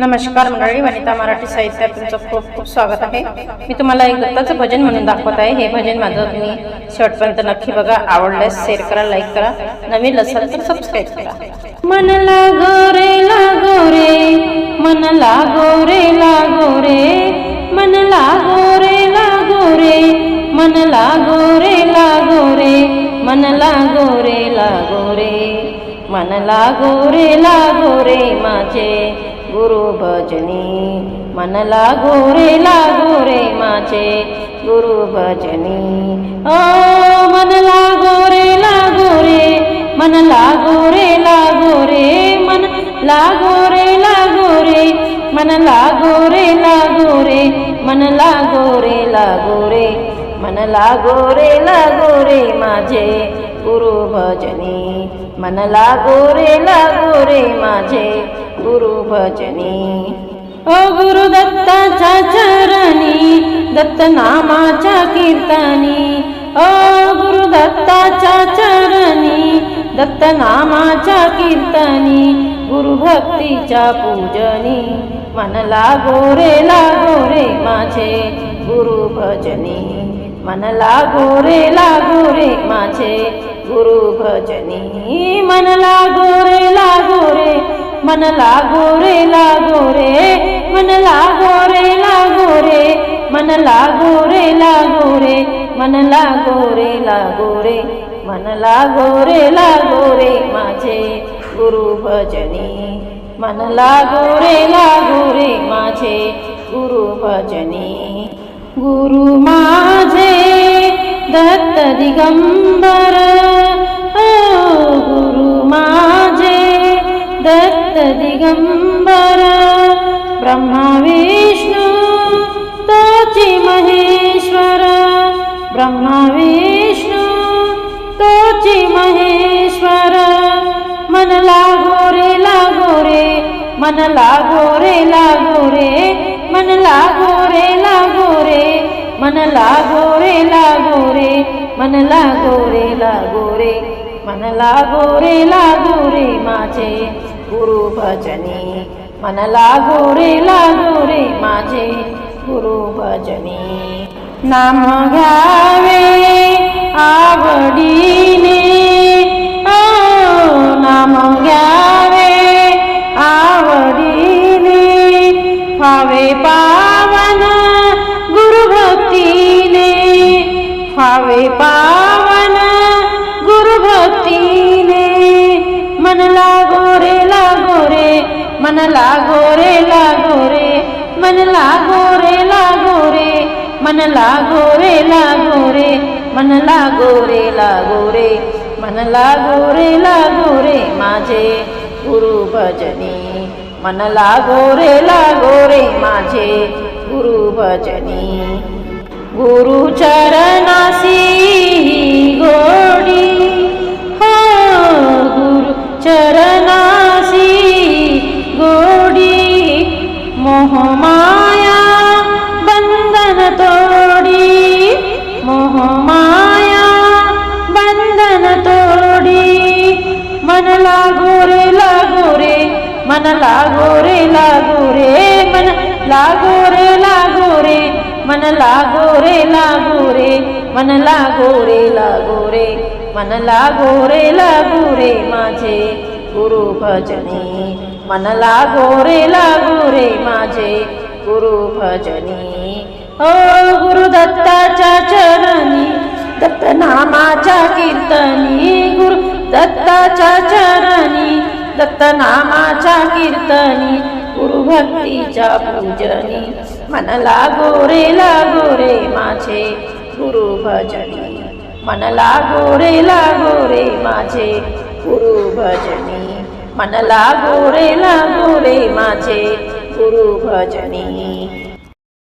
नमस्कार मंडळी वनिता मराठी साहित्यात तुमचं खूप खूप स्वागत आहे. मी तुम्हाला एक दत्ताचं भजन म्हणून दाखवत आहे. हे भजन माझं तुम्ही शेवटपर्यंत नक्की बघा. आवडल्यास शेअर करा लाईक करा. नवीन असाल तर सबस्क्राईब करा. मनला गोरे लागोरे मनला रे. लागोरे मनला गोरे लागोरे रे. गोरे लागोरे मनला गोरे रे. मनला गोरे लागोरे रे. लागो रे रे माझे. गुरु भजनी मन गोरे लागोरे माझे गुरु भजनी ओ मन गोरे लागोरे मनला गोरे मन लागो रे मन लागोरे लागोरे लागो रे मन मनला गोरे लागो रे मन लागोरे लागो रे मन माझे गुरु भजनी मन गोरेला गोरे माझे गुरु भजनी. ओ गुरु दत्ताच्या चरणी दत्त नामाच्या कीर्तनी. ओ गुरु दत्ताच्या चरणी दत्त नामाच्या कीर्तनी. गुरु भक्तीच्या पूजनी मन गोरेला गोरे रे माझे गुरु भजनी. मन लागो रे लागो रे माझे गुरु भजनी मन लागो रे लागो रे मन लागो रे लागो रे मन लागो रे लागो रे मन लागो रे लागो रे मन लागो रे लागो रे मन लागो रे लागो रे माझे गुरु भजनी मन लागो रे लागो रे माझे गुरु भजनी गुरु माझे दत्त दिगंबर. ओ गुरु माझे दत्त दिगंबर. ब्रह्मा विष्णू तोची महेश्वर. ब्रह्मा विष्णू तोची महेश्वर. मन लागो रे लागो रे मन लागो रे लागो रे मन लागो रे लागो रे. मन लागो रे लागो रे. मन लागो रे लागो रे माझे गुरु भजनी. मन लागो रे लागो रे माझे गुरु भजनी. नाम घ्यावे आवडीने. नाम घ्या फावे पावन गुरुभक्तीने. मन लागो रे लागो रे मन लागो रे लागो रे मन लागो रे लागो रे मन लागो रे लागो रे मन लागो रे लागो रे मन लागो रे लागो रे माझे गुरु भजनी. मन लागो रे लागो रे माझे गुरु भजनी. गुरु चरणासी गोडी. हो गुरु चरणासी गोडी. मोहमाया बंधन तोडी. मोहमाया बंधन तोडी. मन गोरे लागोरे लागो रे लागोरे लागो रे मन लागो रे मनला गोरे मन लागो रे लागो रे. मन लागो रे लागो रे. मन लागो रे लागो रे माझे गुरु भजनी मन गोरे रे लागो रे माझे गुरु भजनी ओ गुरु दत्ताच्या चरणी दत्त नामाच्या कीर्तनी. गुरु दत्ताच्या चरणी दत्त नामाच्या कीर्तनी. गुरु भक्तीच्या पूजनी. मन लागोरे लागोरे लागो रे माझे गुरु भजनी मन लागोरे लागोरे माझे गुरु भजनी मन लागोरे लागोरे रे माझे गुरु भजनी